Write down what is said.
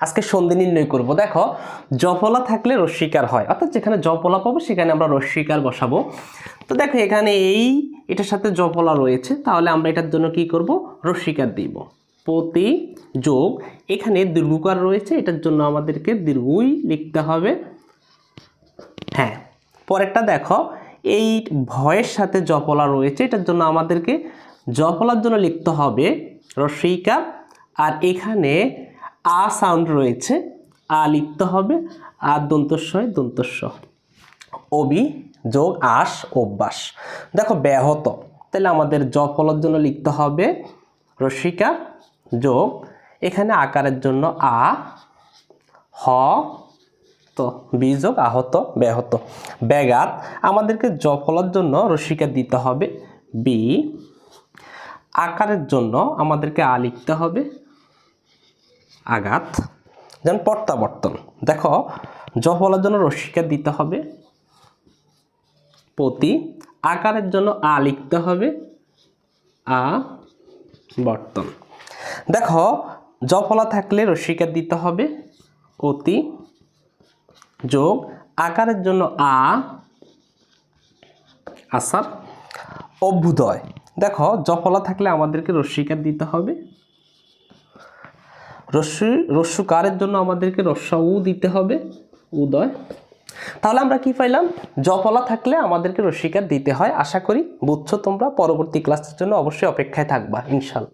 আজকে সন্ধি নির্ণয় করব। দেখো, জপলা থাকলে রশ্মিকার হয়। অর্থাৎ যেখানে জপলা পাবো, সেখানে আমরা রশ্মিকার বসাবো। তো দেখো, এখানে এই, এটার সাথে জপলা রয়েছে। তাহলে আমরা এটার জন্য কি করব? রশ্মিকার দিব। প্রতি যোগ, এখানে দীর্ঘকার রয়েছে। এটার জন্য আমাদেরকে দীর্ঘই লিখতে হবে। হ্যাঁ পরেরটা দেখো, এই ভয়ের সাথে জপলা রয়েছে। এটার জন্য আমাদেরকে জপলার জন্য লিখতে হবে রস্বইকার আর এখানে আ সাউন্ড রয়েছে, আ লিখতে হবে আর দন্তস্বয়, দন্তস্ব। অবি যোগ আস অভ্যাস দেখো ব্যাহত, তাহলে আমাদের জপলার জন্য লিখতে হবে রস্বইকার যোগ, এখানে আকারের জন্য আ, হ, তো বিযোগ আহত, ব্যাহত। ব্যাঘাত, আমাদেরকে জফলার জন্য রসিকা দিতে হবে, বি। আকারের জন্য আমাদেরকে আ লিখতে হবে আঘাত। যেমন প্রত্যাবর্তন। দেখো জফলার জন্য রসিকা দিতে হবে। প্রতি আকারের জন্য আ লিখতে হবে। আ বর্তন। দেখো জফলা থাকলে রসিকা দিতে হবে। অতি যোগ, আকারের জন্য আ, আসার অভ্যুদয়। দেখো জফলা থাকলে আমাদেরকে রস্বীকার দিতে হবে। রস্যু কারের জন্য আমাদেরকে রস্য উ দিতে হবে উদয় তাহলে আমরা কি পাইলাম? জপলা থাকলে আমাদেরকে রসিকার দিতে হয়। আশা করি বুঝছ তোমরা, পরবর্তী ক্লাসের জন্য অবশ্যই অপেক্ষায় থাকবা, ইনশাল্লাহ।